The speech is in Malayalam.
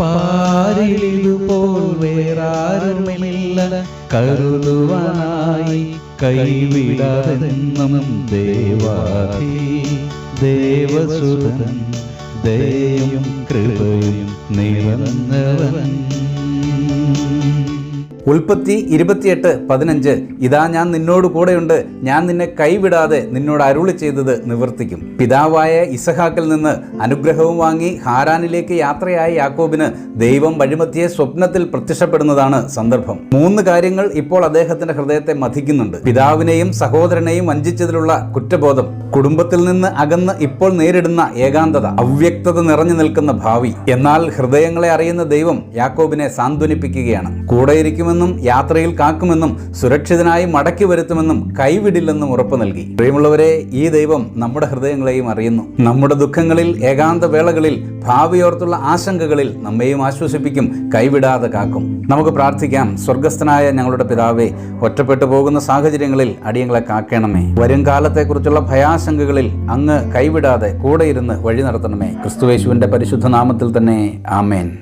പാരിലിതുപോൽ വേറാരുമില്ല. കരുതുവാനായി കൈവിടാതെന്നും ദേവാതി ദേവസുതൻ ദയയും കൃപയും നിറഞ്ഞവൻ ഉൽപ്പത്തി ഇരുപത്തിയെട്ട് പതിനഞ്ച്. ഇതാ ഞാൻ നിന്നോട് കൂടെയുണ്ട്. ഞാൻ നിന്നെ കൈവിടാതെ നിന്നോട് അരുളി ചെയ്തത് നിവർത്തിക്കും. പിതാവായ ഇസഹാക്കിൽ നിന്ന് അനുഗ്രഹവും വാങ്ങി ഹാരാനിലേക്ക് യാത്രയായ യാക്കോബിന് ദൈവം വഴിമത്തിയെ സ്വപ്നത്തിൽ പ്രത്യക്ഷപ്പെടുന്നതാണ് സന്ദർഭം. മൂന്ന് കാര്യങ്ങൾ ഇപ്പോൾ അദ്ദേഹത്തിന്റെ ഹൃദയത്തെ മഥിക്കുന്നുണ്ട്. പിതാവിനെയും സഹോദരനെയും വഞ്ചിച്ചതിലുള്ള കുറ്റബോധം കുടുംബത്തിൽ നിന്ന് അകന്ന് ഇപ്പോൾ നേരിടുന്ന ഏകാന്തത അവ്യക്തത നിറഞ്ഞു നിൽക്കുന്ന ഭാവി. എന്നാൽ ഹൃദയങ്ങളെ അറിയുന്ന ദൈവം യാക്കോബിനെ സാന്ത്വനിപ്പിക്കുകയാണ്. കൂടെയിരിക്കുമെന്നും യാത്രയിൽ കാക്കുമെന്നും സുരക്ഷിതനായി മടക്കി വരുത്തുമെന്നും കൈവിടില്ലെന്നും ഉറപ്പു നൽകി. പ്രിയമുള്ളവരെ ഈ ദൈവം നമ്മുടെ ഹൃദയങ്ങളെയും അറിയുന്നു. നമ്മുടെ ദുഃഖങ്ങളിൽ ഏകാന്ത വേളകളിൽ ഭാവിയോർത്തുള്ള ആശങ്കകളിൽ നമ്മെയും ആശ്വസിപ്പിക്കും കൈവിടാതെ കാക്കും. നമുക്ക് പ്രാർത്ഥിക്കാം സ്വർഗസ്ഥനായ ഞങ്ങളുടെ പിതാവെ ഒറ്റപ്പെട്ടു പോകുന്ന സാഹചര്യങ്ങളിൽ അടിയങ്ങളെ കാക്കണമേ. വരും കാലത്തെക്കുറിച്ചുള്ള ഭയാശങ്കകളിൽ അങ്ങ് കൈവിടാതെ കൂടെയിരുന്ന് വഴി നടത്തണമേ. ക്രിസ്തുവേശുവിന്റെ പരിശുദ്ധ നാമത്തിൽ തന്നെ ആമേൻ.